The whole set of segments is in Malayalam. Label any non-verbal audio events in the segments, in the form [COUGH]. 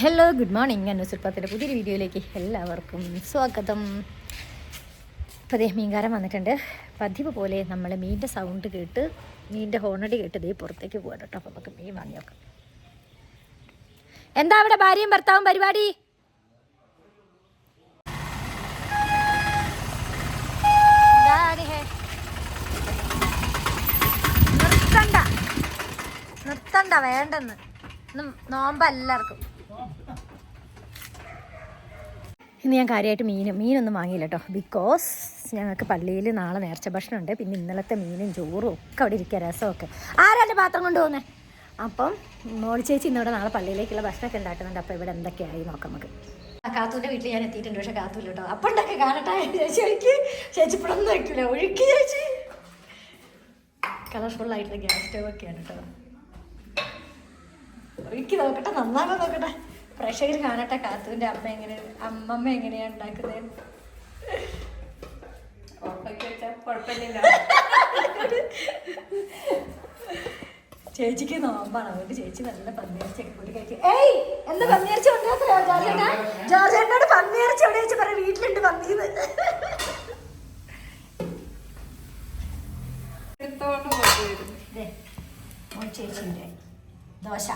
ഹലോ ഗുഡ് മോർണിംഗ് ഞാൻ സുൽപ്പത്തിന്റെ പുതിയൊരു വീഡിയോയിലേക്ക് എല്ലാവർക്കും സ്വാഗതം. ഇപ്പോൾ മീൻകാരം വന്നിട്ടുണ്ട്. പതിവ് പോലെ നമ്മൾ മീനിന്റെ സൗണ്ട് കേട്ട് മീനിന്റെ ഹോണടി കേട്ട് ദേ പുറത്തേക്ക് പോകാം കേട്ടോ. അപ്പോൾ നമുക്ക് മീൻ വാങ്ങി നോക്കാം. എന്താ അവിടെ ഭാര്യയും ഭർത്താവും പരിപാടി? നിർത്തണ്ട. നിർത്തണ്ട വേണ്ടെന്ന്. നോമ്പ എല്ലാവർക്കും ഇന്ന് ഞാൻ കാര്യമായിട്ട് മീൻ മീനൊന്നും വാങ്ങിയില്ല കേട്ടോ ബിക്കോസ് ഞങ്ങൾക്ക് പള്ളിയിൽ നാളെ നേർച്ച ഭക്ഷണം ഉണ്ട് പിന്നെ ഇന്നലത്തെ മീനും ചോറും ഒക്കെ അവിടെ ഇരിക്കുക രസമൊക്കെ. ആരാന്റെ പാത്രം കൊണ്ടുപോകുന്നത് അപ്പം മോളി ചേച്ചി ഇന്നിവിടെ നാളെ പള്ളിയിലേക്കുള്ള ഭക്ഷണമൊക്കെ ഉണ്ടാക്കുന്നുണ്ട്. അപ്പോൾ ഇവിടെ എന്തൊക്കെയായി നോക്കാം നമുക്ക്. കാത്തൂന്റെ വീട്ടിൽ ഞാൻ എത്തിയിട്ടുണ്ട്. പക്ഷേ കാത്തൂല്ല കേട്ടോ അപ്പം ഉണ്ടാക്കി കാണട്ടെ ചേച്ചി ചേച്ചി ഇപ്പോഴൊന്നും വയ്ക്കില്ല ഒഴുക്കി ചേച്ചി. കളർഫുൾ ആയിട്ടുള്ള ഗ്യാസ് സ്റ്റവ് ഒക്കെയാണ് കേട്ടോ ഒഴുക്കി നോക്കട്ടെ നന്നാകാൻ നോക്കട്ടെ. പ്രേക്ഷകർ കാണട്ടെ കാത്തുവിന്റെ അമ്മ എങ്ങനെ അമ്മമ്മ എങ്ങനെയാ ഉണ്ടാക്കുന്നത് ചേച്ചിക്ക് നോമ്പാണ് അതുകൊണ്ട് ചേച്ചി നല്ല പന്നിയിറച്ചിയൊക്കെ കൂടി കഴിക്കും. ഏയ് എന്താ പന്നിയിറച്ചി ഉണ്ടാക്കോ ജോർജേട്ടാ ജോർജേട്ടനോട് പന്നിയിറച്ചി എവിടെ വെച്ച് പറയാം? വീട്ടിലുണ്ട് പന്നിന്ന്. ചേച്ചിന്റെ ദോശ.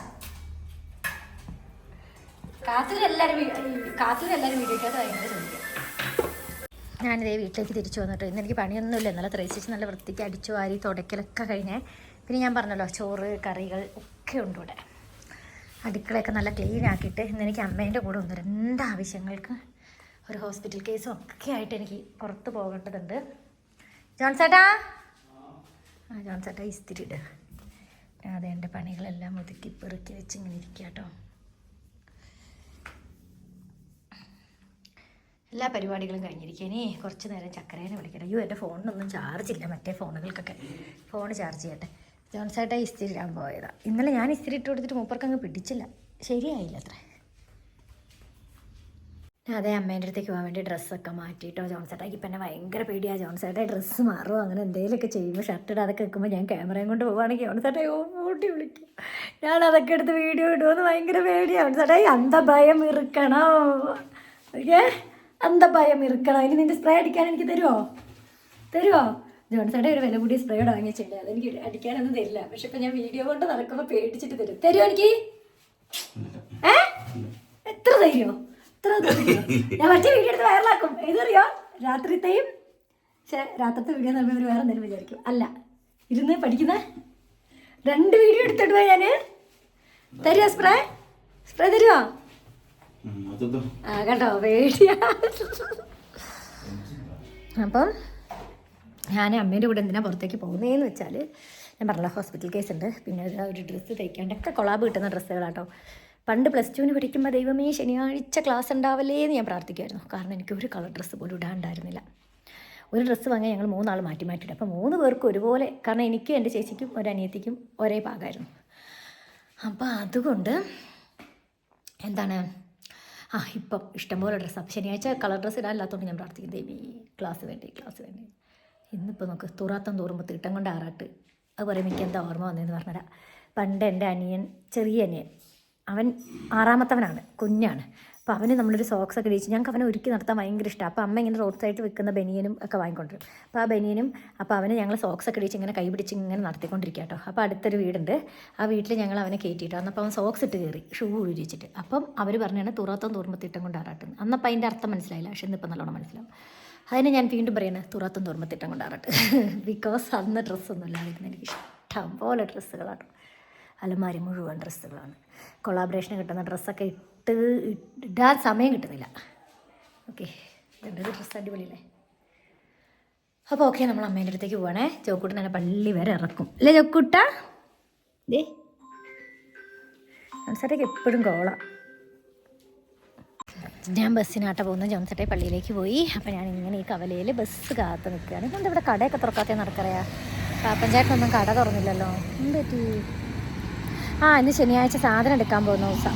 ഞാനിതേ വീട്ടിലേക്ക് തിരിച്ചു വന്നിട്ട് ഇന്ന് എനിക്ക് പണിയൊന്നുമില്ല. നല്ല ത്രേസിച്ച് നല്ല വൃത്തിക്ക് അടിച്ചു വാരി തുടക്കലൊക്കെ കഴിഞ്ഞേ. പിന്നെ ഞാൻ പറഞ്ഞല്ലോ ചോറ് കറികൾ ഒക്കെ ഉണ്ട് ഇവിടെ. അടുക്കളയൊക്കെ നല്ല ക്ലീൻ ആക്കിയിട്ട് ഇന്ന് എനിക്ക് അമ്മേന്റെ കൂടെ ഒന്ന് രണ്ട് ആവശ്യങ്ങൾക്ക് ഒരു ഹോസ്പിറ്റൽ കേസും ഒക്കെ ആയിട്ട് എനിക്ക് പുറത്ത് പോകേണ്ടതുണ്ട്. ജോൺസേട്ടാ ആ ജോൺസേട്ടാ ഇസ്തിരി ഇട്. അതെ എന്റെ പണികളെല്ലാം ഒതുക്കി പെറുക്കി വെച്ച് ഇങ്ങനെ ഇരിക്കുക കേട്ടോ. എല്ലാ പരിപാടികളും കഴിഞ്ഞിരിക്കുക കുറച്ച് നേരം ചക്കരേനെ വിളിക്കണം അയ്യോ എന്റെ ഫോണിനൊന്നും ചാർജ് ഇല്ല. മറ്റേ ഫോണുകൾക്കൊക്കെ ഫോൺ ചാർജ് ചെയ്യട്ടെ. ജോൺസേട്ടാ ഇസ്തിരി ഇടാൻ പോയതാ. ഇന്നലെ ഞാൻ ഇസ്തിരി ഇട്ട് കൊടുത്തിട്ട് മൂപ്പർക്ക് അങ്ങ് പിടിച്ചില്ല. ശരിയായില്ല അത്ര. അതെ അമ്മേന്റെ അടുത്തേക്ക് പോകാൻ വേണ്ടി ഡ്രസ്സൊക്കെ മാറ്റിയിട്ടോ. ജോൺസേട്ടാക്കി ഇപ്പം എന്നെ ഭയങ്കര പേടിയാണ് ജോൺസേട്ടാ ഡ്രസ്സ് മാറുമോ അങ്ങനെ എന്തെങ്കിലുമൊക്കെ ചെയ്യുമ്പോൾ ഷർട്ട് ഇടാതൊക്കെ വെക്കുമ്പോൾ ഞാൻ ക്യാമറയും കൊണ്ട് പോവുകയാണെങ്കിൽ ജോൺസേട്ടാ ഓ ഓട്ടി വിളിക്കും. ഞാൻ അതൊക്കെ എടുത്ത് വീഡിയോ ഇടുമെന്ന് ഭയങ്കര പേടിയാണ് ജോൺസേട്ടാ അന്ത ഭയം ഇറുക്കണം? ഓക്കെ? അന്ത ഭയം? ഇറക്കണം. ഇനി നിന്റെ സ്പ്രേ അടിക്കാൻ എനിക്ക് തരുമോ തരുമോ ജോൺസേട്ടാ ഒരു വില കൂടി സ്പ്രേ വാങ്ങിച്ചില്ല അതെനിക്ക് അടിക്കാനൊന്നും തരില്ല. പക്ഷെ ഇപ്പൊ ഞാൻ വീഡിയോ കൊണ്ട് നടക്കുമ്പോൾ പേടിച്ചിട്ട് തരും. തരുമോ എനിക്ക്? ഏ? എത്ര തരുമോ എത്ര തരുമോ ഞാൻ മറ്റേ വീഡിയോ എടുത്ത് വൈറലാക്കും ഏതറിയോ? രാത്രിത്തെയും പക്ഷേ രാത്രിത്തെ വീഡിയോ പറയുമ്പോൾ വേറെ എന്തെങ്കിലും വിചാരിക്കും അല്ല. ഇരുന്ന് പഠിക്കുന്ന രണ്ട് വീഡിയോ എടുത്തിട്ട് പോയി ഞാൻ തരുമോ സ്പ്രേ സ്പ്രേ തരുമോ ആ പേടിയാ. അപ്പം ഞാൻ അമ്മേന്റെ കൂടെ എന്തിനാ പുറത്തേക്ക് പോകുന്നതെന്ന് വെച്ചാൽ ഞാൻ പറഞ്ഞല്ലോ ഹോസ്പിറ്റൽ കേസ് ഉണ്ട്. പിന്നെ ഒരു ഡ്രസ്സ് തയ്ക്കാണ്ടൊക്കെ കൊളാബ് കിട്ടുന്ന ഡ്രസ്സുകളാട്ടോ പണ്ട് പ്ലസ് ടുവിന് പഠിക്കുമ്പോൾ ദൈവമേ ശനിയാഴ്ച ക്ലാസ് ഉണ്ടാവല്ലേ എന്ന് ഞാൻ പ്രാർത്ഥിക്കുമായിരുന്നു കാരണം എനിക്ക് ഒരു കളർ ഡ്രസ്സ് പോലും ഇടാണ്ടായിരുന്നില്ല ഒരു ഡ്രസ്സ് വാങ്ങിയാൽ ഞങ്ങൾ മൂന്നാൾ മാറ്റി മാറ്റിയിട്ട് അപ്പോൾ മൂന്ന് പേർക്കും ഒരുപോലെ കാരണം എനിക്കും എന്റെ ചേച്ചിക്കും ഒരനിയത്തിക്കും ഒരേ പാകമായിരുന്നു അപ്പോൾ അതുകൊണ്ട് എന്താണ് ആ ഇപ്പം ഇഷ്ടംപോലെ ഡ്രസ്സ് അപ്പം ശനിയാഴ്ച കളർ ഡ്രസ്സ് ഇടാനില്ലാത്തതുകൊണ്ട് ഞാൻ പ്രാർത്ഥിക്കും ദേവി ക്ലാസ് വേണ്ടി ക്ലാസ് വേണ്ടി? ഇന്നിപ്പോൾ നമുക്ക് തുറാത്തം തോറുമ്പോൾ തീട്ടം കൊണ്ട് ആറാട്ട്. അത് പറയുമ്പോൾ എനിക്ക് എന്താ ഓർമ്മ വന്നതെന്ന് പറഞ്ഞുതരാം. പണ്ട് എന്റെ അനിയൻ ചെറിയ അനിയൻ അവൻ ആറാമത്തവനാണ് കുഞ്ഞാണ്. അപ്പോൾ അവന് നമ്മളൊരു സോക്സ് ഒക്കെ ഇടിച്ച് ഞങ്ങൾക്ക് അവനെ ഒരുക്കി നടത്താൻ ഭയങ്കര ഇഷ്ടമാണ് അപ്പോൾ അമ്മ ഇങ്ങനെ റോഡ് സൈഡിൽ വെക്കുന്ന ബനിയനും ഒക്കെ വാങ്ങിക്കൊണ്ടിരും. അപ്പോൾ ആ ബനിയനും അപ്പോൾ അവന് ഞങ്ങൾ സോക്സ് ഒക്കെ ഇടിച്ച് ഇങ്ങനെ കൈ പിടിച്ച് ഇങ്ങനെ നടത്തിക്കൊണ്ടിരിക്കുക കേട്ടോ അപ്പോൾ അടുത്തൊരു വീടുണ്ട്. ആ വീട്ടിൽ ഞങ്ങൾ അവനെ കയറ്റിയിട്ട് അന്നപ്പോൾ അവൻ സോക്സ് ഇട്ട് കയറി ഷൂ ഉപയോഗിച്ചിട്ട് അപ്പം അവർ പറഞ്ഞാണ് തുറത്തും തുറമ്പത്തിട്ടം കൊണ്ട് ആറാട്ടുന്നത് അന്നപ്പോൾ അതിന്റെ അർത്ഥം മനസ്സിലായില്ല. പക്ഷേ ഇന്നിപ്പോൾ നല്ലോണം മനസ്സിലാവും. അതിനെ ഞാൻ വീണ്ടും പറയുന്നത് തുറത്തും തുറമ്പത്തിട്ടം കൊണ്ട് ആറാട്ട് ബിക്കോസ് [LAUGHS] അന്ന് ഡ്രസ്സൊന്നും ഇല്ലാതിരുന്നു എനിക്ക് ഇഷ്ടം പോലെ ഡ്രസ്സുകളാണ് അലമാരി മുഴുവൻ ഡ്രസ്സുകളാണ്. കൊളാബറേഷന് കിട്ടുന്ന ഡ്രസ്സൊക്കെ ഇട്ട് ഇടാൻ സമയം കിട്ടുന്നില്ല. ഓക്കെ രണ്ട് ഡ്രസ്സ് അടിപൊളിയല്ലേ? അപ്പോൾ ഓക്കെ നമ്മൾ അമ്മേന്റെ അടുത്തേക്ക് പോവണേ. ചോക്കൂട്ടൻ തന്നെ പള്ളി വരെ ഇറക്കും. അല്ലേ ചോക്കൂട്ട? ദേ. ജോൺസേട്ടയ്ക്ക് എപ്പോഴും കോള. ഞാൻ ബസ്സിനാട്ട പോകുന്ന. ജോൺസേട്ടെ പള്ളിയിലേക്ക് പോയി. അപ്പോൾ ഞാൻ ഇങ്ങനെ ഈ കവലയിൽ ബസ് കാത്ത് നിൽക്കുകയാണ് എന്താ ഇവിടെ കടയൊക്കെ തുറക്കാത്ത നടക്കറിയാ പാപ്പഞ്ചായിട്ടൊന്നും കട തുറന്നില്ലല്ലോ. എന്ത് പറ്റി? ആ ഇന്ന് ശനിയാഴ്ച സാധനം എടുക്കാൻ പോകുന്ന ദിവസം.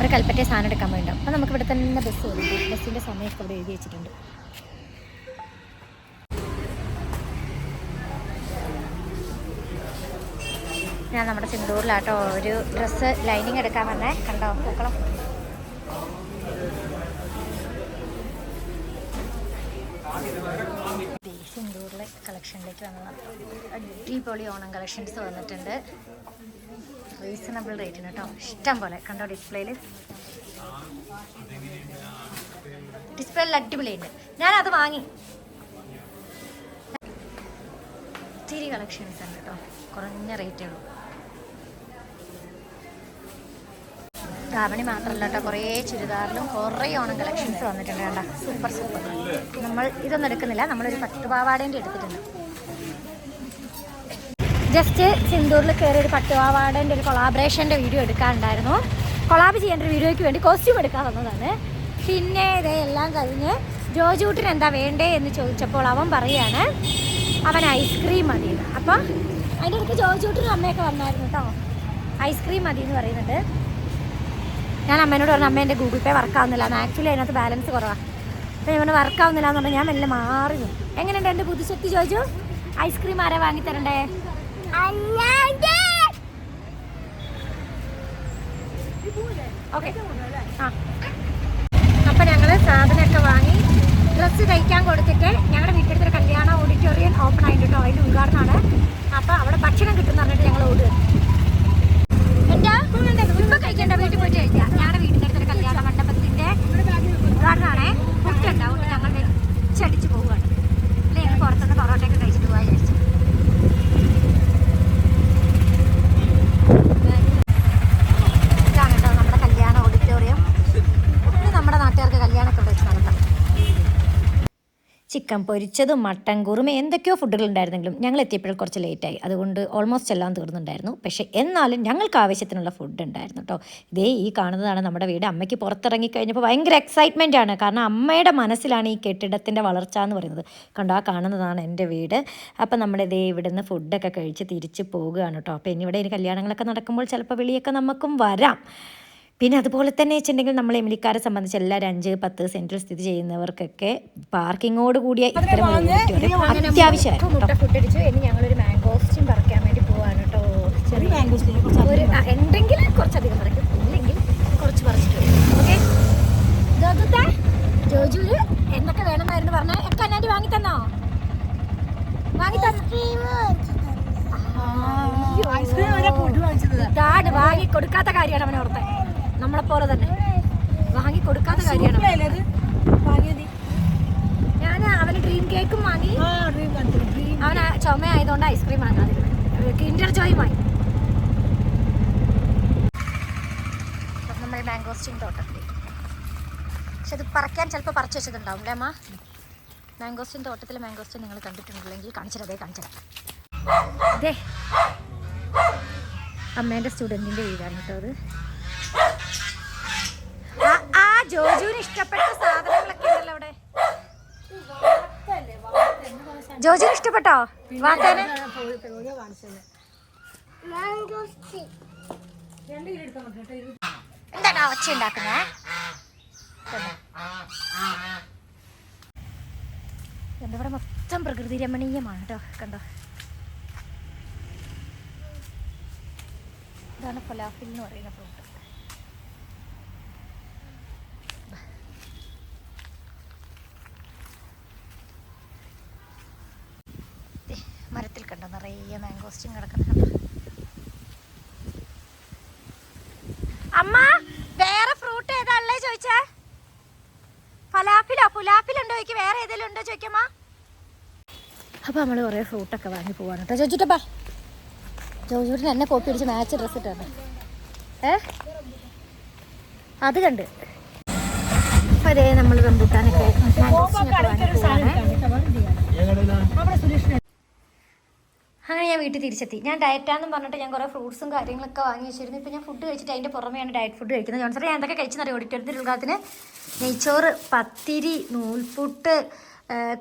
ഒരു കൽപ്പറ്റ സാധനം എടുക്കാൻ വേണ്ടി അപ്പം നമുക്ക് ഇവിടെ തന്നെ ബസ് വരും ബസ്സിന്റെ സമയമൊക്കെ ഇവിടെ എഴുതി വെച്ചിട്ടുണ്ട്. ഞാൻ നമ്മുടെ സിന്ദൂറിലാട്ടോ ഒരു ഡ്രസ്സ് ലൈനിങ് എടുക്കാൻ വന്നേ. കണ്ടോ? പൂക്കളം. സിന്ദൂറിലെ കളക്ഷനിലേക്ക് വന്നതാണ് അടിപൊളി ഓണം കളക്ഷൻസ് വന്നിട്ടുണ്ട്. റീസണബിൾ റേറ്റിന് കേട്ടോ ഇഷ്ടം പോലെ. കണ്ടോ ഡിസ്പ്ലേയിൽ ഡിസ്പ്ലേയിൽ അടിപൊളിയുണ്ട് ഞാനത് വാങ്ങി. ഒത്തിരി കളക്ഷൻസ് ഉണ്ട് കേട്ടോ കുറഞ്ഞ റേറ്റേ ഉള്ളൂ. ധാവണി മാത്രമല്ല കേട്ടോ കുറേ ചുരിദാറിലും കുറേ ഓണം കളക്ഷൻസ് വന്നിട്ടുണ്ട് കേട്ടോ സൂപ്പർ സൂപ്പർ നമ്മൾ ഇതൊന്നും എടുക്കുന്നില്ല. നമ്മളൊരു പത്ത് പാവാടേന്റെ എടുത്തിട്ടുണ്ട്. ജസ്റ്റ് സിന്ദൂറിൽ കയറി ഒരു പട്ടുപാവാടേന്റെ ഒരു കൊളാബറേഷന്റെ വീഡിയോ എടുക്കാനുണ്ടായിരുന്നു. കൊളാബ് ചെയ്യേണ്ട ഒരു വീഡിയോയ്ക്ക് വേണ്ടി കോസ്റ്റ്യൂം എടുക്കാൻ വന്നതാണ്. പിന്നെ ഇതെല്ലാം കഴിഞ്ഞ് ജോജൂട്ടിന് എന്താ വേണ്ടേ എന്ന് ചോദിച്ചപ്പോൾ അവൻ പറയാണ് അവൻ ഐസ്ക്രീം മതി അപ്പോൾ അപ്പം അതിന്റെ അടുത്ത് ജോജൂട്ടിനും അമ്മയൊക്കെ വന്നായിരുന്നു കേട്ടോ ഐസ്ക്രീം മതി എന്ന് പറയുന്നുണ്ട്. ഞാൻ അമ്മേനോട് പറഞ്ഞു അമ്മ എന്റെ ഗൂഗിൾ പേ വർക്കാവുന്നില്ല ആക്ച്വലി അതിനകത്ത് ബാലൻസ് കുറവാണ് അപ്പോൾ ഞാൻ വർക്കാവുന്നില്ല എന്ന് പറഞ്ഞാൽ ഞാൻ മെല്ലെ മാറി. എങ്ങനെയുണ്ട് എന്റെ പുതുശക്തി ചോദിച്ചു ഐസ്ക്രീം ആരാ വാങ്ങിത്തരണ്ടേ? അപ്പം ഞങ്ങൾ സാധനമൊക്കെ വാങ്ങി. ഡ്രസ്സ് തയ്ക്കാൻ കൊടുത്തിട്ട് ഞങ്ങളുടെ വീട്ടിലത്തെ കല്യാണ ഓഡിറ്റോറിയം ഓപ്പൺ ആയിട്ടുണ്ടോ കേട്ടോ. അതിന്റെ ഉദ്ഘാടനമാണ്. അപ്പൊ അവിടെ ഭക്ഷണം കിട്ടുന്ന പറഞ്ഞിട്ട് ഞങ്ങൾ ഓടുക എന്താ ഇപ്പൊ കഴിക്കണ്ട വീട്ടിൽ പോയിട്ട് കഴിക്കാം ഞങ്ങളുടെ വീടിന്റെ അടുത്തൊരു കല്യാണ മണ്ഡപത്തിന്റെ ഉദ്ഘാടനമാണേ ഫുഡുണ്ട് അതുകൊണ്ട് ഞങ്ങൾ വെച്ചടിച്ച് പോവുകയാണ് അല്ലെ ഞങ്ങൾ പുറത്തുനിന്ന് പൊറോട്ടയൊക്കെ കഴിച്ചിട്ട് പോകാൻ വിചാരിച്ചു ഇതാണ് കേട്ടോ നമ്മുടെ കല്യാണ ഓഡിറ്റോറിയം ഇനി നമ്മുടെ നാട്ടുകാർക്ക് കല്യാണമൊക്കെ ഇവിടെ വെച്ച് നടത്താം ചിക്കൻ പൊരിച്ചതും മട്ടൻ കുറുമ എന്തൊക്കെയോ ഫുഡുകൾ ഉണ്ടായിരുന്നെങ്കിലും ഞങ്ങൾ എത്തിയപ്പോൾ കുറച്ച് ലേറ്റായി അതുകൊണ്ട് ഓൾമോസ്റ്റ് എല്ലാം തീർന്നുണ്ടായിരുന്നു. പക്ഷേ എന്നാലും ഞങ്ങൾക്ക് ആവശ്യത്തിനുള്ള ഫുഡ് ഉണ്ടായിരുന്നു കേട്ടോ ഇതേ ഈ കാണുന്നതാണ് നമ്മുടെ വീട്. അമ്മയ്ക്ക് പുറത്തിറങ്ങി കഴിഞ്ഞപ്പോൾ ഭയങ്കര എക്സൈറ്റ്മെന്റ് ആണ്. കാരണം അമ്മയുടെ മനസ്സിലാണ് ഈ കെട്ടിടത്തിന്റെ വളർച്ച എന്ന് പറയുന്നത്. കണ്ടോ ആ കാണുന്നതാണ് എന്റെ വീട്. അപ്പം നമ്മുടെ ഇതേ ഇവിടുന്ന് ഫുഡൊക്കെ കഴിച്ച് തിരിച്ച് പോകുകയാണ് കേട്ടോ അപ്പോൾ ഇനി ഇവിടെ ഇനി കല്യാണങ്ങളൊക്കെ നടക്കുമ്പോൾ ചിലപ്പോൾ വിളിയൊക്കെ നമുക്കും വരാം. പിന്നെ അതുപോലെ തന്നെ വെച്ചിട്ടുണ്ടെങ്കിൽ നമ്മൾ എമിലിക്കാരെ സംബന്ധിച്ച് എല്ലാ അഞ്ച് പത്ത് സെന്ററിൽ സ്ഥിതി ചെയ്യുന്നവർക്കൊക്കെ പാർക്കിങ്ങോട് കൂടിയ ഇത്തരം അത്യാവശ്യമായിരുന്നു ഞങ്ങളൊരു മാംഗോസ്റ്റും പറിക്കാൻ വേണ്ടി പോവാണ് കേട്ടോ. ചെറിയ ഒരു ആ, ഉണ്ടെങ്കിൽ കുറച്ചധികം പറിക്കും. ഇല്ലെങ്കിൽ കുറച്ച് പറിച്ചിട്ട് ഓക്കെ ജോജുൽ എന്തൊക്കെ വേണമെന്നായിരുന്നു പറഞ്ഞാൽ ഒക്കെ അന്നാണ്ടി വാങ്ങി തന്നോ? വാങ്ങി ഇതാണ്. വാങ്ങി കൊടുക്കാത്ത കാര്യമാണ് അവനെ നമ്മളെ പോലെ തന്നെ. വാങ്ങി കൊടുക്കാത്ത കാര്യമാണ്. ഞാൻ അവന് ഡ്രീം കേക്കും വാങ്ങി. അവന് ചുമ ആയതുകൊണ്ട് ഐസ്ക്രീം വാങ്ങാതെ കിൻഡർ ജോയ് വാങ്ങി. നമ്മുടെ മാംഗോസ്റ്റിൻ തോട്ടത്തിൽ പക്ഷെ അത് പറിക്കാൻ ചിലപ്പോൾ പറിച്ചു വെച്ചതുണ്ടാവും അല്ലേ അമ്മ? മാംഗോസ്റ്റിൻ തോട്ടത്തിൽ മാംഗോസ്റ്റിൻ നിങ്ങൾ കണ്ടിട്ടുണ്ടെങ്കിൽ കാണിച്ചിട്ടതേ കാണിച്ചത് അതെ അമ്മേന്റെ സ്റ്റുഡന്റിന്റെ വീടാണ് കേട്ടോ അത്. ജോജുവിന് ഇഷ്ടപ്പെട്ട സാധനങ്ങളൊക്കെ ഉണ്ടല്ലോ അവിടെ. ജോജുവിന് ഇഷ്ടപ്പെട്ടോ? വാത്താന് എന്താടാ ഒച്ച ഉണ്ടാക്കുന്നേ? ഇവിടെ മൊത്തം പ്രകൃതി രമണീയമാണ് കേട്ടോ കണ്ടോ? ഇതാണ് ഫലാഫിൽ എന്ന് പറയുന്ന ഫ്രൂട്ട് നിറയെ കിടക്കുന്നത് അമ്മ വേറെ ഫ്രൂട്ട് ഏതാ ഉള്ളേ ചോദിച്ചേ? ഫലാഫിലോ പുലാഫിലുണ്ടോ ചോദിക്കും വേറെ ഏതെങ്കിലും ഉണ്ടോ ചോദിക്കമ്മ അപ്പൊ നമ്മൾ കുറേ ഫ്രൂട്ടൊക്കെ വാങ്ങി പോവാണ് കേട്ടോ ചോദിച്ചിട്ടപ്പാ ജോജൂട്ടിന് എന്നെ കോപ്പി അടിച്ച് മാച്ച് ഡ്രസ് ഇട്ടാണ്. ഏ? അത് കണ്ട്. അപ്പൊ അതേ നമ്മൾ റംബൂട്ടാനൊക്കെ അങ്ങനെ ഞാൻ വീട്ടിൽ തിരിച്ചെത്തി. ഞാൻ ഡയറ്റാന്നും പറഞ്ഞിട്ട് ഞാൻ കുറേ ഫ്രൂട്ട്സും കാര്യങ്ങളൊക്കെ വാങ്ങി വെച്ചിരുന്നു. ഇപ്പം ഞാൻ ഫുഡ് കഴിച്ചിട്ട് അതിന്റെ പുറമെയാണ് ഡയറ്റ് ഫുഡ് കഴിക്കുന്നത്. ജോൺസറെ ഞാൻ എന്തൊക്കെ കഴിച്ചെന്നറിയോ? ഓഡിറ്റോറിയത്തിൽ ഉള്ളതിന് നെയ്ച്ചോറ് പത്തിരി നൂൽപുട്ട്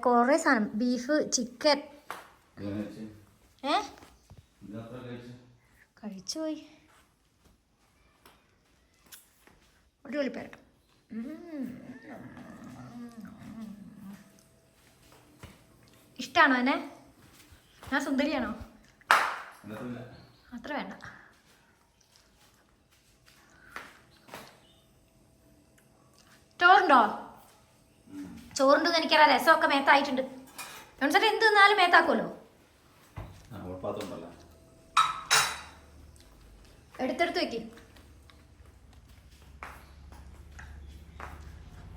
കുറേ സാധനം. ബീഫ് ചിക്കൻ ഏ? കഴിച്ചുപോയി. അടിപൊളി പേരട്ടോ ഇഷ്ടമാണോ എന്നെ? ഞാൻ സുന്ദരിയാണോ? അത്ര വേണ്ട. ചോറുണ്ടോ? ചോറുണ്ടെന്ന് എനിക്കറിയാം. രസമൊക്കെ മേത്തായിട്ടുണ്ട്. ജോൺസേട്ടൻ എന്ത് തിന്നാലും മേത്താക്കുമല്ലോ എടുത്തെടുത്ത് വെക്ക്.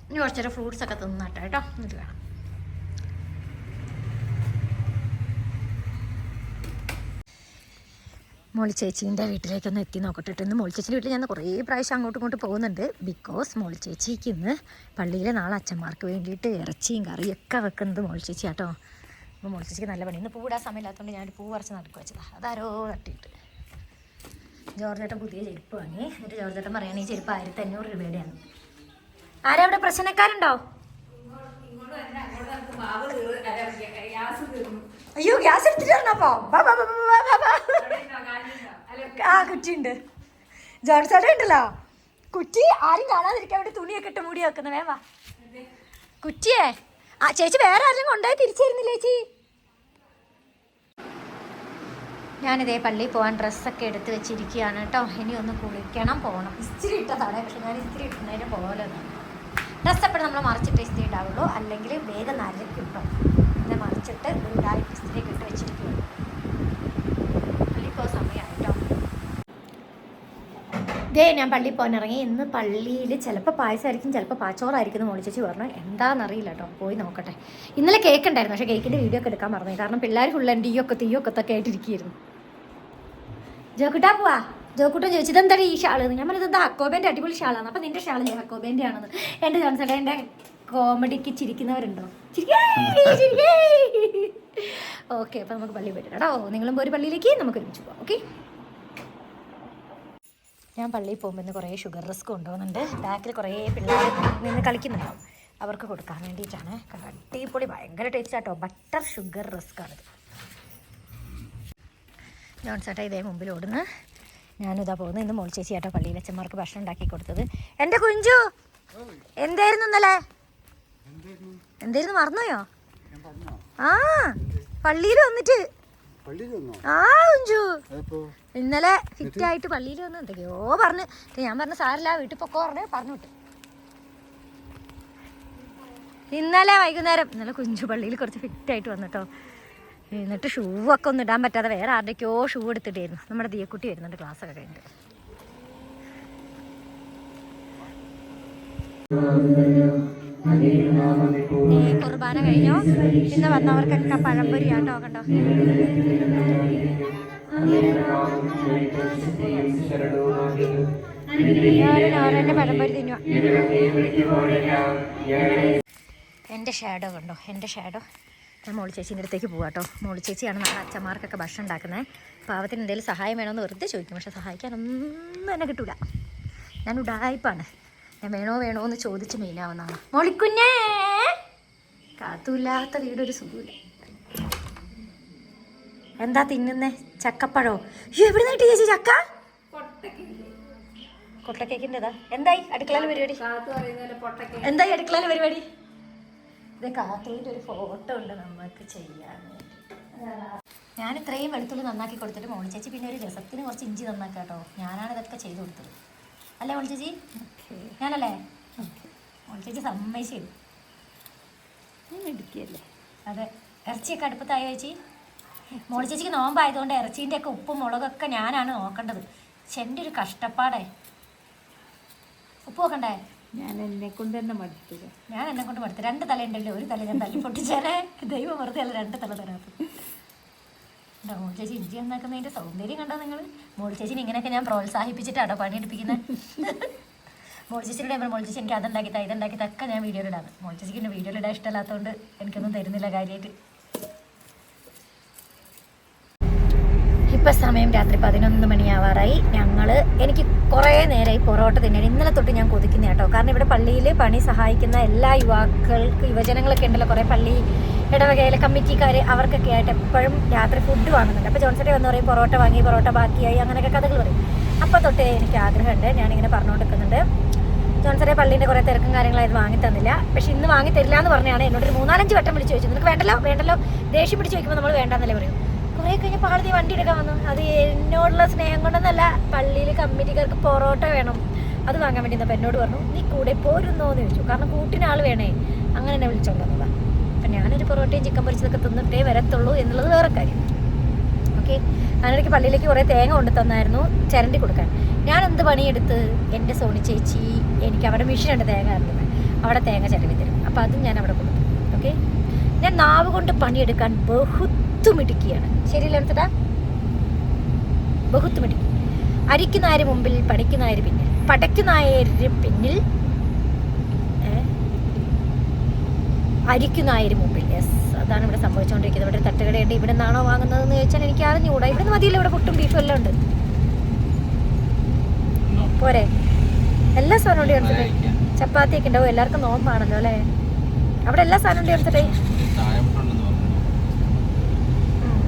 ഇനി കുറച്ചേരം ഫ്രൂട്ട്സ് ഒക്കെ തിന്നാട്ടെ കേട്ടോ. എന്നിട്ട് വേണം. മോളി ചേച്ചീന്റെ വീട്ടിലേക്കൊന്ന് എത്തി നോക്കട്ടെ ഇന്ന് മോളി ചേച്ചിന്റെ വീട്ടിൽ ഞാൻ കുറേ പ്രാവശ്യം അങ്ങോട്ടും ഇങ്ങോട്ടും പോകുന്നുണ്ട്. ബിക്കോസ് മോളി ചേച്ചിക്ക് ഇന്ന് പള്ളിയിൽ നാളെ അച്ഛന്മാർക്ക് വേണ്ടിയിട്ട് ഇറച്ചിയും കറിയൊക്കെ വെക്കുന്നത് മോളി ചേച്ചി കേട്ടോ അപ്പോൾ മോളി ചേച്ചിക്ക് നല്ല പണി. ഇന്ന് പൂവിടാൻ സമയമില്ലാത്തതുകൊണ്ട് ഞാൻ പൂ പറിച്ച് നടക്കുക വെച്ചതാണ് അതാരോ തട്ടിയിട്ട്. ജോർജേട്ടൻ പുതിയ ചെരുപ്പ് വാങ്ങി. എന്നിട്ട് ജോർജേട്ടൻ പറയണ ഈ ചെരുപ്പ് ആയിരത്തി അഞ്ഞൂറ് രൂപയുടെയാണ് ആരവിടെ പ്രശ്നക്കാരുണ്ടോ? അയ്യോ ഗ്യാസ് എടുത്തിട്ട് വരണപ്പോ ആ കുറ്റിയുണ്ട് ജോൺസേട്ടൻ ഉണ്ടല്ലോ. കുറ്റി ആരും കാണാതിരിക്കാൻ വേണ്ടി തുണിയൊക്കെ ഇട്ട് മൂടി വെക്കുന്ന. വേവാ കുറ്റിയേ ആ ചേച്ചി വേറെ ആരെങ്കിലും കൊണ്ടുപോയി തിരിച്ചായിരുന്നില്ല ചേച്ചി? ഞാനിതേ പള്ളിയിൽ പോകാൻ ഡ്രസ്സൊക്കെ എടുത്ത് വെച്ചിരിക്കുകയാണ് കേട്ടോ. ഇനി ഒന്ന് കുളിക്കണം പോകണം ഇസ്തിരി ഇട്ടതാണ് പക്ഷെ ഞാൻ ഇസ്തിരി ഇട്ടുന്നതിന് പോലെ ഡ്രസ്സ് എപ്പോഴും നമ്മൾ മറിച്ചിട്ട് ഇസ്തിരി ഇടാവുള്ളൂ അല്ലെങ്കിൽ വേഗം നരയ്ക്കും കേട്ടോ പിന്നെ മറിച്ചിട്ട് ഇടായിട്ട് ഇസ്തിരി ഇട്ട് വെച്ചിരിക്കുകയാണ് പള്ളിയിൽ പോകാൻ സമയമായി കേട്ടോ ദേ ഞാൻ പള്ളിയിൽ പോകാൻ ഇറങ്ങി ഇന്ന് പള്ളിയിൽ ചിലപ്പോൾ പായസമായിരിക്കും ചിലപ്പോൾ പാച്ചോറായിരിക്കും എന്ന് മോളി ചേച്ചി പറഞ്ഞു. എന്താണെന്നറിയില്ല കേട്ടോ പോയി നോക്കട്ടെ. ഇന്നലെ കേക്ക് ഉണ്ടായിരുന്നു പക്ഷേ കേക്കിന്റെ വീഡിയോ ഒക്കെ എടുക്കാൻ പറഞ്ഞു കാരണം പിള്ളേർ ഫുൾ തീയൊക്കെ തീയൊക്കെ ഒക്കെ ആയിട്ടിരിക്കുകയായിരുന്നു. ജോക്കുട്ടാ പോവാ. ജോക്കുട്ടൻ ചോദിച്ചത് എന്താണ് ഈ ഷാൾ? ഞാൻ പറഞ്ഞത് എന്താ അക്കോബേന്റെ അടിപൊളി ഷാളാണ്. അപ്പം നിന്റെ ഷാൾ ഞാൻ അക്കോബേന്റെ ആണെന്ന്. എന്റെ ജോൺസേട്ടാ എന്റെ കോമഡിക്ക് ചിരിക്കുന്നവരുണ്ടോ? ഓക്കെ അപ്പം നമുക്ക് പള്ളിയിൽ പറ്റും കേട്ടോ നിങ്ങളും പോയി പള്ളിയിലേക്ക്. നമുക്ക് ഒരുമിച്ച് പോവാം. ഓക്കെ? ഞാൻ പള്ളിയിൽ പോകുമ്പോൾ ഇന്ന് കുറേ ഷുഗർ റിസ്ക് കൊണ്ടുപോകുന്നുണ്ട്. ബാക്കിൽ കുറേ പിള്ളേർ നിന്ന് കളിക്കുന്നുണ്ടാവും. അവർക്ക് കൊടുക്കാൻ വേണ്ടിയിട്ടാണ്. അടിപൊളി ഭയങ്കര ടേസ്റ്റ് ആട്ടോ ബട്ടർ ഷുഗർ റിസ്ക് ആണിത് ജോൺസേട്ടാ ഇതേ. മുമ്പിൽ ഓടുന്നു. ഞാനിതാ പോകുന്നു. ഇന്ന് മോൾ ചേച്ചി ആട്ടോ പള്ളിയിൽ അച്ഛന്മാർക്ക് ഭക്ഷണം ഉണ്ടാക്കി കൊടുത്തത്. എന്റെ കുഞ്ചു! എന്തായിരുന്നു ഇന്നലെ? എന്തായിരുന്നു? മറന്നുപോയോ? ആ പള്ളിയിൽ വന്നിട്ട് ആ അഞ്ചു ഇന്നലെ ഫിറ്റ് ആയിട്ട് പള്ളിയിൽ വന്ന്. എന്തൊക്കെയോ പറഞ്ഞു. ഞാൻ പറഞ്ഞ സാറില്ല വീട്ടിൽ പൊക്കോ പറഞ്ഞു പറഞ്ഞു വിട്ടു. ഇന്നലെ വൈകുന്നേരം ഇന്നലെ കുഞ്ചു പള്ളിയിൽ കുറച്ച് ഫിറ്റ് ആയിട്ട് വന്നിട്ടോ. എന്നിട്ട് ഷൂ ഒക്കെ ഒന്നും ഇടാൻ പറ്റാതെ വേറെ ആരുടെയൊക്കെയോ ഷൂ എടുത്തിട്ടായിരുന്നു. നമ്മുടെ ദിയക്കുട്ടി വരുന്നുണ്ട് ക്ലാസ് ഒക്കെ കഴിഞ്ഞിട്ട് കുർബാന കഴിഞ്ഞോ. ഇന്ന് വന്നവർക്കൊക്കെ പഴംപൊരി ആട്ടോ കണ്ടോ? ഓരോന്റെ പഴംപൊരി തിന്നുക എന്റെ ഷാഡോ കണ്ടോ? എന്റെ ഷാഡോ ഞാൻ മോളി ചേച്ചീന്റെ അടുത്തേക്ക് പോകാം കേട്ടോ മോളി ചേച്ചിയാണ് നമ്മുടെ അച്ഛന്മാർക്കൊക്കെ ഭക്ഷണം ഉണ്ടാക്കുന്നത് പാവത്തിന് എന്തെങ്കിലും സഹായം വേണമെന്ന് വെറുതെ ചോദിക്കും. പക്ഷെ സഹായിക്കാനൊന്നും തന്നെ കിട്ടൂല. ഞാൻ ഉടായ്പാണ് ഞാൻ വേണോ വേണോ എന്ന് ചോദിച്ച് മെയിനാവുന്നതാണ് മോളിക്കുഞ്ഞേ! കാത്തൂല്ലാത്ത വീടൊരു സുഖമില്ല. എന്താ തിന്നുന്നേ? ചക്കപ്പഴോ? അയ്യോ എവിടെ നിന്ന് ചേച്ചി ചക്ക? കൊട്ടക്കേക്കിന്റെതാ. എന്തായി? അടുക്കളയിൽ പരിപാടി? എന്തായി അടുക്കളയിൽ പരിപാടി? ഇത് കാത്തൂരിന്റെ ഒരു ഫോട്ടോ ഉണ്ട് നമുക്ക് ചെയ്യാൻ ഞാൻ ഇത്രയും വെളുത്തുള്ളി നന്നാക്കി കൊടുത്തിട്ട് മോളി ചേച്ചി പിന്നെ ഒരു രസത്തിന് കുറച്ച് ഇഞ്ചി നന്നാക്കാം കേട്ടോ. ഞാനാണ് ഇതൊക്കെ ചെയ്ത് കൊടുത്തത്. അല്ലേ മോളി ചേച്ചി? ഞാനല്ലേ? മോളി ചേച്ചി സമ്മതിച്ചു. ഇടുക്കിയല്ലേ അതെ. ഇറച്ചിയൊക്കെ അടുപ്പത്തായോ ചേച്ചി? മോളി ചേച്ചിക്ക് നോമ്പായതുകൊണ്ട് ഇറച്ചീന്റെ ഒക്കെ ഉപ്പും മുളകൊക്കെ ഞാനാണ് നോക്കേണ്ടത്. പക്ഷെ എന്റെ ഒരു കഷ്ടപ്പാടേ. ഉപ്പ് നോക്കണ്ടേ? ഞാൻ എന്നെ കൊണ്ട് തന്നെ മടുത്തില്ല. ഞാൻ എന്നെ കൊണ്ട് മടുത്തു രണ്ട് തല ഉണ്ടല്ലോ ഒരു തല ഞാൻ തല്ലി പൊട്ടിച്ചേനെ. ദൈവം വെറുതെ അല്ല രണ്ട് തല തരാത്ത എന്താ മോൾ ചേച്ചി ഇഞ്ചി ഉണ്ടാക്കുന്നതിന്റെ സൗന്ദര്യം കണ്ടോ നിങ്ങൾ മോൾ ചേച്ചിനെ ഇങ്ങനെയൊക്കെ ഞാൻ പ്രോത്സാഹിപ്പിച്ചിട്ടാണോ പണിയെടുപ്പിക്കുന്നത് [LAUGHS] മോൾ ചേച്ചിയുടെ ഞാൻ മോൾ ചേച്ചി എനിക്ക് അതുണ്ടാക്കി താ ഇതുണ്ടാക്കി തക്ക ഞാൻ വീഡിയോയിലിടാണ് മോൾ ചേച്ചിക്ക് വീഡിയോ വീഡിയോയിലിടാൻ ഇഷ്ടമല്ലാത്തതുകൊണ്ട് എനിക്കൊന്നും തരുന്നില്ല കാര്യമായിട്ട് ഇപ്പം സമയം രാത്രി പതിനൊന്ന് മണിയാവാറായി. ഞങ്ങൾ എനിക്ക് കുറേ നേരമായി പൊറോട്ട തന്നെയാണ് ഇന്നലെ തൊട്ട് ഞാൻ കൊതിക്കുന്ന കേട്ടോ. കാരണം ഇവിടെ പള്ളിയിൽ പണി സഹായിക്കുന്ന എല്ലാ യുവാക്കൾക്ക് യുവജനങ്ങളൊക്കെ ഉണ്ടല്ലോ കുറേ പള്ളി ഇടവകയിലെ കമ്മിറ്റിക്കാർ അവർക്കൊക്കെ ആയിട്ട് എപ്പോഴും രാത്രി ഫുഡ് വാങ്ങുന്നുണ്ട്. അപ്പോൾ ജോൺസെട്ടി വന്ന് പറയും പൊറോട്ട വാങ്ങി പൊറോട്ട ബാക്കിയായി അങ്ങനെയൊക്കെ കഥകൾ പറയും. അപ്പോൾ തൊട്ടേ എനിക്ക് ആഗ്രഹമുണ്ട് ഞാനിങ്ങനെ പറഞ്ഞുകൊണ്ടിരിക്കുന്നുണ്ട് ജോൺസറെ പള്ളീന്റെ കുറേ തിരക്കും കാര്യങ്ങളായത് വാങ്ങി തന്നില്ല. പക്ഷെ ഇന്ന് വാങ്ങി തരില്ല എന്ന് പറഞ്ഞാണ് എന്നോട് ഒരു മൂന്നാലഞ്ച് വട്ടം വിളിച്ചു ചോദിച്ചു നിനക്ക് വേണ്ടല്ലോ വേണ്ടല്ലോ ദേഷ്യം പിടിച്ച് ചോദിക്കുമ്പോൾ നമ്മൾ വേണ്ടെന്നല്ലേ പറയും? കുറേ കഴിഞ്ഞപ്പോൾ ആൾ വണ്ടി എടുക്കാൻ വന്നു. അത് എന്നോടുള്ള സ്നേഹം കൊണ്ടെന്നല്ല പള്ളിയിൽ കമ്മിറ്റിക്കാർക്ക് പൊറോട്ട വേണം അത് വാങ്ങാൻ വേണ്ടി എന്നപ്പോൾ എന്നോട് പറഞ്ഞു നീ കൂടെ പോരുന്നോ എന്ന് ചോദിച്ചു. കാരണം കൂട്ടിന് ആൾ വേണേ. അങ്ങനെ എന്നെ വിളിച്ചോണ്ട് വന്നതാണ് അപ്പം ഞാനൊരു പൊറോട്ടയും ചിക്കൻ പൊരിച്ചതൊക്കെ തിന്നിട്ടേ വരത്തുള്ളൂ എന്നുള്ളത് വേറെ കാര്യം. ഓക്കെ അതിനിടയ്ക്ക് പള്ളിയിലേക്ക് കുറേ തേങ്ങ കൊണ്ട് തന്നായിരുന്നു ചിരണ്ടി കൊടുക്കാൻ. ഞാൻ എന്ത് പണിയെടുത്ത് എന്റെ സോണി ചേച്ചി എനിക്ക് അവിടെ മെഷീനുണ്ട് തേങ്ങ ഇറങ്ങുന്നത് അവിടെ തേങ്ങ ചിരവി തരും. അപ്പോൾ അതും ഞാൻ അവിടെ കൊടുത്തു. ഓക്കെ ഞാൻ നാവ് കൊണ്ട് പണിയെടുക്കാൻ ബഹുത്തുമിടുക്കിയാണ്. ശരിയല്ല എടുത്തിട്ടാ ബഹുത്തുമിടുക്കി. അരിക്കുന്നാര് മുമ്പിൽ പണിക്കുനായര് പിന്നിൽ. പടയ്ക്കുനായര് പിന്നിൽ ഏ? അരിക്കുനായര് മുമ്പിൽ. യെസ് അതാണ് ഇവിടെ സംഭവിച്ചുകൊണ്ടിരിക്കുന്നത്. ഇവിടെ തട്ടുകടയുണ്ട്. ഇവിടെ നിന്നാണോ വാങ്ങുന്നതെന്ന് ചോദിച്ചാൽ എനിക്ക് അറിഞ്ഞുകൂടാ. ഇവിടെ നിന്ന് മതിയല്ലോ. ഇവിടെ പുട്ടും ബീഫും എല്ലാം ഉണ്ട്. പോരെ. എല്ലാ സാധനവും ഉണ്ട് എടുത്തിട്ട്. ചപ്പാത്തിയൊക്കെ ഉണ്ടാവും എല്ലാവർക്കും നോമ്പാണല്ലോ അല്ലേ? അവിടെ എല്ലാ സാധനവും ഉണ്ട് എടുത്തിട്ടേ.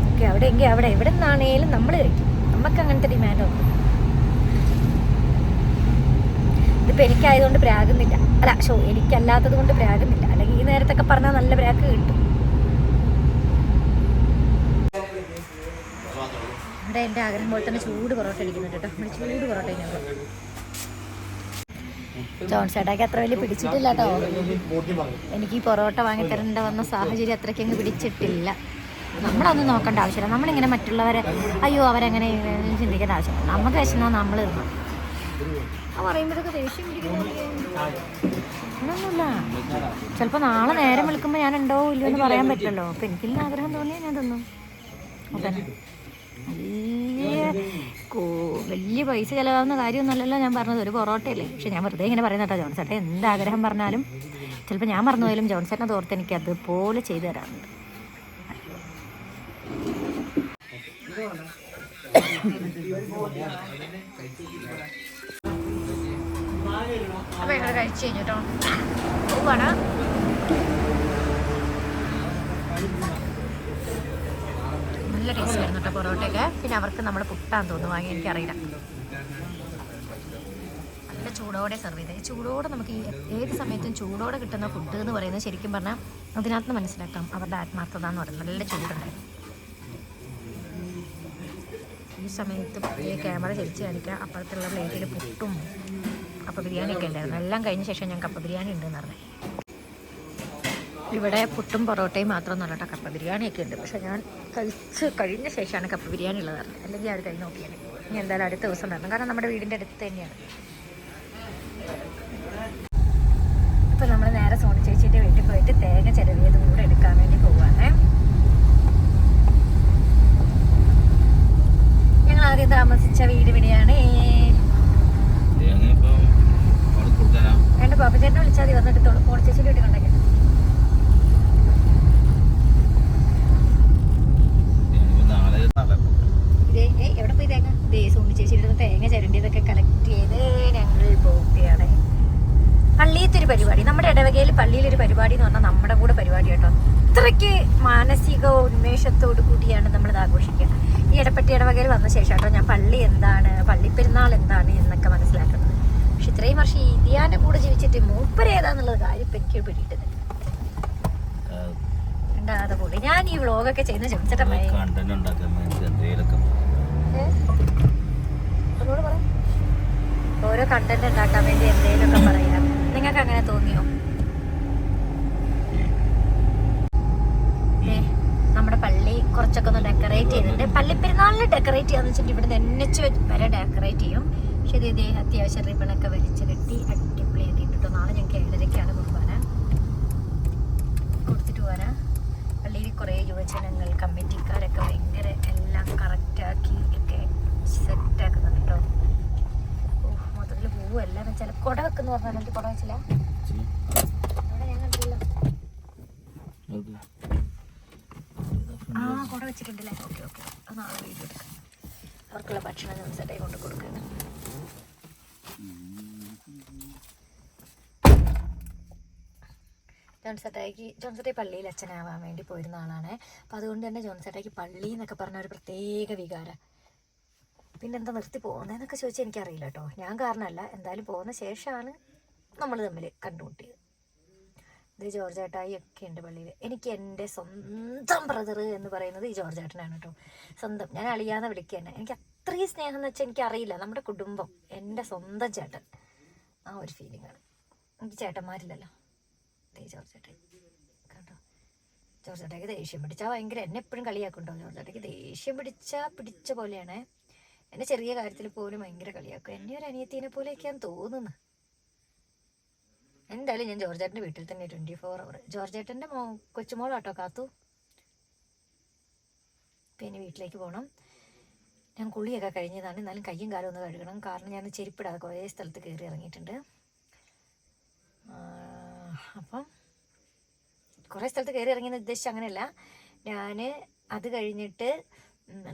ഓക്കെ. അവിടെ എങ്കിൽ അവിടെ. എവിടെ നിന്നാണേലും നമ്മൾ കഴിക്കും. നമുക്ക് അങ്ങനത്തെ ഡിമാൻഡൊന്നും ഇതിപ്പോൾ എനിക്കായതുകൊണ്ട് പ്രാകുന്നില്ല. അല്ല ഷോ എനിക്കല്ലാത്തത് കൊണ്ട് പ്രാകുന്നില്ല. നേരത്തൊക്കെ പറഞ്ഞാൽ നല്ല ബ്രാക്ക് കിട്ടും. ഇവിടെ എന്റെ ആഗ്രഹം പോലെ തന്നെ ചൂട് പൊറോട്ട അടിക്കുന്നുണ്ട് കേട്ടോ. ചൂട് പൊറോട്ട ഞങ്ങൾ ജോൺസേട്ടാക്ക് അത്ര വലിയ പിടിച്ചിട്ടില്ല കേട്ടോ. എനിക്ക് ഈ പൊറോട്ട വാങ്ങി തരേണ്ട വന്ന സാഹചര്യം അത്രയ്ക്ക് അങ്ങ് പിടിച്ചിട്ടില്ല. നമ്മളതൊന്നും നോക്കേണ്ട ആവശ്യമില്ല. നമ്മളിങ്ങനെ മറ്റുള്ളവരെ അയ്യോ അവരെങ്ങനെ ഇങ്ങനെ ചിന്തിക്കേണ്ട ആവശ്യമില്ല. നമുക്ക് വിശന്നാൽ നമ്മൾ തിന്നണം പറയുമ്പോഴൊക്കെ ദേഷ്യം പിടിക്കുന്നൊന്നുമില്ല ചിലപ്പോൾ നാളെ നേരം വിളിക്കുമ്പോൾ ഞാൻ ഉണ്ടോ ഇല്ലയോ എന്ന് പറയാൻ പറ്റില്ലല്ലോ. അപ്പം എനിക്കില്ല ആഗ്രഹം തോന്നിയാൽ ഞാൻ തന്നു. വലിയ പൈസ ചിലവാകുന്ന കാര്യമൊന്നുമല്ലല്ലോ ഞാൻ പറഞ്ഞത്. ഒരു പൊറോട്ടയല്ലേ. പക്ഷെ ഞാൻ വെറുതെ ഇങ്ങനെ പറയുന്ന കേട്ടോ. ജോൺ ജോൺസേട്ടൻ എന്ത് ആഗ്രഹം പറഞ്ഞാലും ചിലപ്പോൾ ഞാൻ പറഞ്ഞു പോയാലും ജോൺസേട്ടനെ തോർത്ത് എനിക്ക് അതുപോലെ ചെയ്തു തരാറുണ്ട്. അപ്പോൾ ഞങ്ങൾ കഴിച്ച് പോവാണ് നല്ല ടേസ്റ്റ് ആയിരുന്നു കേട്ടോ പൊറോട്ടയൊക്കെ. പിന്നെ അവർക്ക് നമ്മൾ പുട്ടാന്ന് തോന്നുന്നു. വാങ്ങി എനിക്കറിയില്ല. നല്ല ചൂടോടെ സെർവ് ചെയ്തത് ചൂടോടെ നമുക്ക് ഈ ഏത് സമയത്തും ചൂടോടെ കിട്ടുന്ന ഫുഡ് എന്ന് പറയുന്നത് ശരിക്കും പറഞ്ഞാൽ അതിനകത്ത് മനസ്സിലാക്കാം. അവരുടെ ആത്മാർത്ഥത എന്ന് പറയുന്നത്. നല്ല ചൂടുണ്ടായിരുന്നു. ഈ സമയത്ത് ഈ ക്യാമറ ചരിച്ച് കാണിക്കുക അപ്പുറത്തുള്ള പ്ലേറ്റിൽ പുട്ടും കപ്പ ബിരിയാണി ഒക്കെ ഉണ്ടായിരുന്നു എല്ലാം കഴിഞ്ഞ ശേഷം ഞാൻ കപ്പ ബിരിയാണി ഉണ്ടെന്ന് പറഞ്ഞു. ഇവിടെ പുട്ടും പൊറോട്ടയും മാത്രമൊന്നുമല്ല കേട്ടോ കപ്പ ബിരിയാണിയൊക്കെ ഉണ്ട്. പക്ഷെ ഞാൻ കഴിച്ച് കഴിഞ്ഞ ശേഷമാണ് കപ്പ ബിരിയാണി ഉള്ളത് പറഞ്ഞത്. അല്ലെങ്കിൽ അവർ കഴിഞ്ഞ് നോക്കിയാണ് ഇനി എന്തായാലും അടുത്ത ദിവസം തരണം കാരണം നമ്മുടെ വീടിന്റെ അടുത്ത് തന്നെയാണ്. ഇപ്പം നമ്മൾ നേരെ സോണി ചേച്ചിന്റെ വീട്ടിൽ പോയിട്ട് തേങ്ങ ചിരവിയത് കൂടെ എടുക്കാൻ വേണ്ടി പോവാണേ. ഞങ്ങൾ ആദ്യം താമസിച്ച വീട് ഇവിടെയാണ്. വേണ്ട പാപ്പച്ചേട്ടനെ വിളിച്ചാൽ മതി വന്നിട്ട് കൊണ്ടേക്കാം. എവിടെ പോയി തേങ്ങ? ദേ സോണി ചേച്ചിയുടെ അടുത്ത് തേങ്ങ ചിരണ്ടിയതൊക്കെ കളക്ട് ചെയ്ത് ഞങ്ങൾ പോവുകയാണ്. പള്ളിയത്തെ ഒരു പരിപാടി. നമ്മുടെ ഇടവകയിൽ പള്ളിയിലൊരു പരിപാടി എന്ന് പറഞ്ഞാൽ നമ്മുടെ കൂടെ പരിപാടി കേട്ടോ. ഇത്രയ്ക്ക് മാനസിക ഉന്മേഷത്തോടു കൂടിയാണ് നമ്മളിത് ആഘോഷിക്കുക. ഈ ഇടപ്പെട്ടി ഇടവകയിൽ വന്ന ശേഷം കേട്ടോ ഞാൻ പള്ളി എന്താണ് പള്ളിപ്പെരുന്നാൾ എന്താണ് എന്നൊക്കെ മനസ്സിലാക്കുന്നത്. പക്ഷെ ഇത്രയും വർഷം ഈ ഇതിയാന്റെ കൂടെ ജീവിച്ചിട്ട് മൂപ്പര് ഏതാന്നുള്ളത് കാര്യം പെക്കി എനിക്ക് പിടിയിട്ടുന്നില്ല ഉണ്ടാകാതെ കൂടി ഞാൻ ഈ വ്ളോഗൊക്കെ ചെയ്യുന്ന ചോദിച്ചിട്ട്. ഓരോ കണ്ടന്റ് ഉണ്ടാക്കാൻ വേണ്ടി എന്തെങ്കിലുമൊക്കെ പറയാ. നിങ്ങൾക്ക് അങ്ങനെ തോന്നിയോ? നമ്മുടെ പള്ളി കുറച്ചൊക്കെ ഒന്ന് ഡെക്കറേറ്റ് ചെയ്തിട്ടുണ്ട്. പള്ളി പെരുന്നാളിന് ഡെക്കറേറ്റ് ചെയ്യാന്ന് വെച്ചിട്ട് ഇവിടെ എൻ എച്ച് വരെ ഡെക്കറേറ്റ് ചെയ്യും. പക്ഷേ ഇത് അത്യാവശ്യം റിബണൊക്കെ വലിച്ച് കെട്ടി അടിപൊളി ആക്കിയിട്ടോ നാളെ ഞങ്ങൾക്ക് ഏഴരയ്ക്കാണ് കുർബാന കൊടുത്തിട്ട് പോരാ. പള്ളിയിൽ കുറേ യുവജനങ്ങൾ കമ്മിറ്റിക്കാരൊക്കെ ഭയങ്കര എല്ലാം കറക്റ്റാക്കി ഒക്കെ സെറ്റാക്കുന്നുണ്ട് കേട്ടോ ഓ മൊത്തത്തിൽ പൂവല്ല എല്ലാം വെച്ചാൽ കുട വെക്കുന്ന പറഞ്ഞാൽ എനിക്ക് കുട വെച്ചില്ല? അവിടെ ഞാൻ കണ്ടില്ല ആ കുട വെച്ചിട്ടുണ്ടല്ലേ? Okay okay. നാളെ വീട്ടിൽ എടുക്കാം. അവർക്കുള്ള ഭക്ഷണം സെറ്റായി കൊണ്ട് കൊടുക്കുകയാണ് ജോൺസേട്ടായിക്ക് ജോൺസേട്ടായി പള്ളിയിൽ അച്ഛനാവാൻ വേണ്ടി പോയിരുന്ന ആളാണ്. അപ്പോൾ അതുകൊണ്ട് തന്നെ ജോൺസേട്ടായിക്ക് പള്ളി എന്നൊക്കെ പറഞ്ഞ ഒരു പ്രത്യേക വികാരം. പിന്നെ എന്താ നിർത്തി പോകുന്നതെന്നൊക്കെ ചോദിച്ചാൽ എനിക്കറിയില്ല കേട്ടോ. ഞാൻ കാരണമല്ല. എന്തായാലും പോകുന്ന ശേഷമാണ് നമ്മൾ തമ്മിൽ കണ്ടുമുട്ടിയത്. ഇത് ജോർജ് ഏട്ടായി ഒക്കെ ഉണ്ട് പള്ളിയിൽ. എനിക്ക് എന്റെ സ്വന്തം ബ്രദർ എന്ന് പറയുന്നത് ഈ ജോർജ് ഏട്ടനാണ് കേട്ടോ. സ്വന്തം. ഞാൻ അളിയാന്ന് വിളിക്കുക എനിക്ക് അത്രയും സ്നേഹം എന്ന് വെച്ചാൽ എനിക്കറിയില്ല. നമ്മുടെ കുടുംബം. എന്റെ സ്വന്തം ചേട്ടൻ. ആ ഒരു ഫീലിംഗ് ആണ്. എനിക്ക് ചേട്ടന്മാരില്ലല്ലോ. ദേ ജോർജ് ഏട്ടൻ കേട്ടോ ജോർജ് ഏട്ടയ്ക്ക് ദേഷ്യം പിടിച്ചാൽ ഭയങ്കര എന്നെ എപ്പോഴും കളിയാക്കുണ്ടോ ജോർജ് ഏട്ടയ്ക്ക് ദേഷ്യം പിടിച്ചാൽ പിടിച്ച പോലെയാണ്. എന്നെ ചെറിയ കാര്യത്തിൽ പോലും ഭയങ്കര കളിയാക്കും. എന്നെ ഒരു അനിയത്തിനെ പോലെയൊക്കെയാണ് തോന്നുന്നത് എന്തായാലും ഞാൻ ജോർജേട്ടന്റെ വീട്ടിൽ തന്നെ ട്വന്റി ഫോർ അവർ ജോർജേട്ടന്റെ മോ കൊച്ചുമോളാട്ടോ കാത്തു. പിന്നെ വീട്ടിലേക്ക് പോകണം ഞാൻ കുളിയൊക്കെ കഴിഞ്ഞതാണ്. എന്നാലും കയ്യും കാലം ഒന്ന് കഴുകണം. കാരണം ഞാൻ ചെരുപ്പിടാതെ കുറേ സ്ഥലത്ത് കയറി ഇറങ്ങിയിട്ടുണ്ട്. അപ്പം കുറേ സ്ഥലത്ത് കയറി ഇറങ്ങിയെന്ന് ഉദ്ദേശിച്ച് അങ്ങനെയല്ല. ഞാൻ അത് കഴിഞ്ഞിട്ട്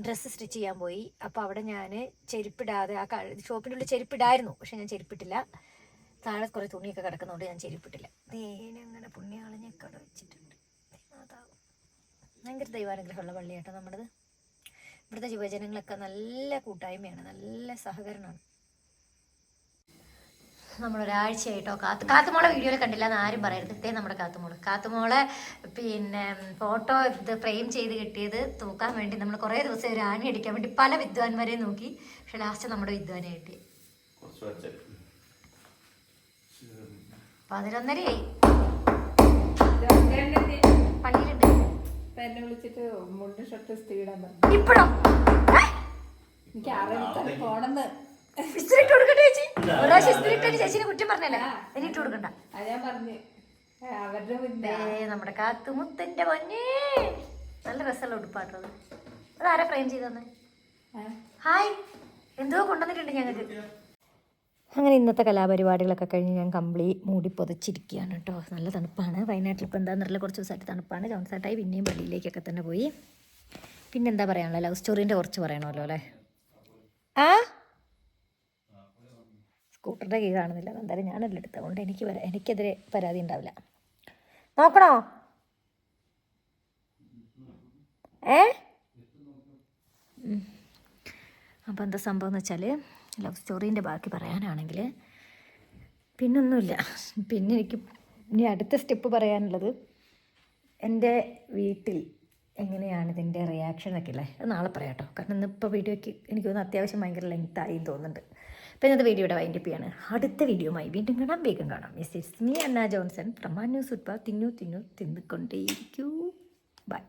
ഡ്രസ്സ് സ്റ്റിച്ച് ചെയ്യാൻ പോയി. അപ്പോൾ അവിടെ ഞാൻ ചെരുപ്പിടാതെ ആ ഷോപ്പിന്റെ ഉള്ളിൽ ചെരുപ്പിടായിരുന്നു. പക്ഷെ ഞാൻ ചെരുപ്പിട്ടില്ല. താഴെ കുറേ തുണിയൊക്കെ കിടക്കുന്നതുകൊണ്ട് ഞാൻ ചെരുപ്പിട്ടില്ല. അങ്ങനെ പുണ്യാളഞ്ഞൊക്കെ അവിടെ വെച്ചിട്ടുണ്ട്. ഭയങ്കര ദൈവാനുഗ്രഹമുള്ള പള്ളിയാട്ടോ നമ്മുടേത് ഇവിടുത്തെ യുവജനങ്ങളൊക്കെ നല്ല കൂട്ടായ്മയാണ് നല്ല സഹകരണമാണ്. നമ്മളൊരാഴ്ചയായിട്ടോ കാത്തു കാത്തുമോളെ വീഡിയോയിൽ കണ്ടില്ല എന്ന് ആരും പറയരുത്. ഇതേ നമ്മുടെ കാത്തുമോൾ. കാത്തുമോളെ പിന്നെ ഫോട്ടോ ഇത് ഫ്രെയിം ചെയ്ത് കിട്ടിയത് തൂക്കാൻ വേണ്ടി നമ്മൾ കുറേ ദിവസം ഒരു ആണി അടിക്കാൻ വേണ്ടി പല വിദ്വാൻമാരെയും നോക്കി. പക്ഷെ ലാസ്റ്റ് നമ്മുടെ വിദ്വാനെ കിട്ടി. പതിനൊന്നരയായി. പള്ളിയിലുണ്ട്. എന്നെ വിളിച്ചിട്ട് മുണ്ട് ഷർട്ട് സ്ത്രീയിടാൻ പറഞ്ഞു ഇപ്പോഴോ? എനിക്ക് അറിയാം പോണെന്ന് ഇസ്തിരി ഇട്ട് കൊടുക്കട്ടെ ചേച്ചി? ഒരു ഇസ്തിരി ഇട്ടതിന് ചേച്ചിനെ കുറ്റം പറഞ്ഞല്ലേ? ഇനി ഇട്ട് കൊടുക്കണ്ട. നമ്മുടെ കാത്തുമുത്തന്റെ പൊന്നേ. നല്ല രസമുള്ള ഉടുപ്പാട്ടത് അതാരാ ഫ്രെയിം ചെയ്തന്നെ ഹായ്. എന്തോ കൊണ്ടുവന്നിട്ടുണ്ട് ഞങ്ങൾക്ക്? അങ്ങനെ ഇന്നത്തെ കലാപരിപാടികളൊക്കെ കഴിഞ്ഞ് ഞാൻ കമ്പിളി മൂടി പൊതച്ചിരിക്കുകയാണ് കേട്ടോ. നല്ല തണുപ്പാണ്. വയനാട്ടിൽ ഇപ്പോൾ എന്താണെന്നറിയില്ല കുറച്ച് ദിവസമായിട്ട് തണുപ്പാണ്. ജോൺസായിട്ടായി പിന്നെയും പള്ളിയിലേക്കൊക്കെ തന്നെ പോയി. പിന്നെന്താ പറയാനുള്ളത്? ലവ് സ്റ്റോറീന്റെ കുറച്ച് പറയണമല്ലോ അല്ലേ? ആ? സ്കൂട്ടറിന്റെ കീ കാണുന്നില്ല. എന്തായാലും ഞാനല്ല എടുത്തത്. അതുകൊണ്ട് എനിക്ക് വരാം എനിക്കെതിരെ പരാതി ഉണ്ടാവില്ല. നോക്കണോ? ഏ? അപ്പോൾ എന്താ സംഭവം എന്ന് വെച്ചാൽ ലവ് സ്റ്റോറീന്റെ ബാക്കി പറയാനാണെങ്കിൽ പിന്നൊന്നുമില്ല. പിന്നെ എനിക്ക് ഇനി അടുത്ത സ്റ്റെപ്പ് പറയാനുള്ളത് എന്റെ വീട്ടിൽ എങ്ങനെയാണ് ഇതിന്റെ റിയാക്ഷൻ ഒക്കെ അല്ലേ അത് നാളെ പറയാം കേട്ടോ കാരണം ഇന്നിപ്പോൾ വീഡിയോയ്ക്ക് എനിക്ക് തോന്നുന്നു അത്യാവശ്യം ഭയങ്കര ലെങ്ത് ആയി തോന്നുന്നുണ്ട്. അപ്പോൾ ഇന്നത്തെ വീഡിയോ ഇവിടെ വൈൻഡപ്പ് ചെയ്യാണ്. അടുത്ത വീഡിയോയുമായി വീണ്ടും കാണാം. വേഗം കാണാം. Miss it's me Anna Johnson പ്രമാന്യൂസ് news തിന്നു തിന്നു തിന്നുകൊണ്ടേയിരിക്കൂ. ബൈ